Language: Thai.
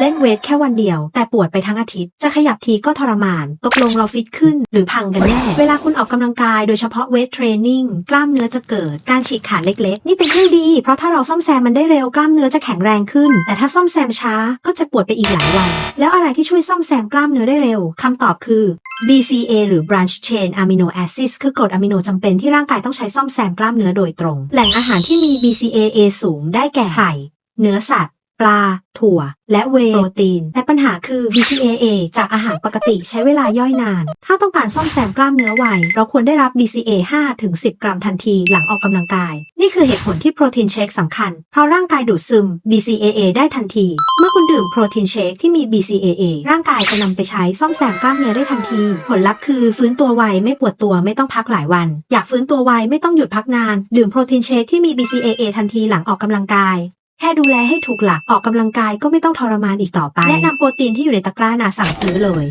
เล่นเวทแค่วันเดียว แต่ปวดไปทั้งอาทิตย์ จะขยับทีก็ทรมาน ตกลงเราฟิตขึ้น หรือพังกันแน่ เวลาคุณออกกำลังกายโดยเฉพาะเวทเทรนนิ่งกล้ามเนื้อจะเกิดการฉีกขาดเล็กๆ นี่เป็นเรื่องดี เพราะถ้าเราซ่อมแซมมันได้เร็วกล้ามเนื้อจะแข็งแรงขึ้น แต่ถ้าซ่อมแซมช้าก็จะปวดไปอีกหลายวัน แล้วอะไรที่ช่วยซ่อมแซมกล้ามเนื้อได้เร็วคำตอบคือ BCA หรือ Branch Chain Amino Acids คือกรดอะมิโนจำเป็นที่ร่างกายต้องใช้ซ่อมแซมกล้ามเนื้อโดยตรง แหล่งอาหารที่มี BCAA สูงได้แก่ไข่ เนื้อสัตว์ ปลา ถั่ว และเวโปรตีน แต่ปัญหาคือ BCAA จากอาหารปกติใช้เวลาย่อยนาน ถ้าต้องการซ่อมแซมกล้ามเนื้อไว เราควรได้รับ BCA 5-10 กรัมทันทีหลังออกกำลังกาย นี่คือเหตุผลที่โปรตีนเชคสำคัญ เพราะร่างกายดูดซึม BCAA ได้ทันที เมื่อคุณดื่มโปรตีนเชคที่มี BCAA ร่างกายจะนำไปใช้ซ่อมแซมกล้ามเนื้อได้ทันที ผลลัพธ์คือฟื้นตัวไวไม่ปวดตัวไม่ต้องพักหลายวัน อยากฟื้นตัวไวไม่ต้องหยุดพักนาน ดื่มโปรตีนเชคที่มี BCAA ทันทีหลังออกกำลังกาย แค่ดูแลให้ถูกหลักออกกำลังกายก็ไม่ต้องทรมานอีกต่อไปแนะนำโปรตีนที่อยู่ในตะกร้านาสั่งซื้อเลย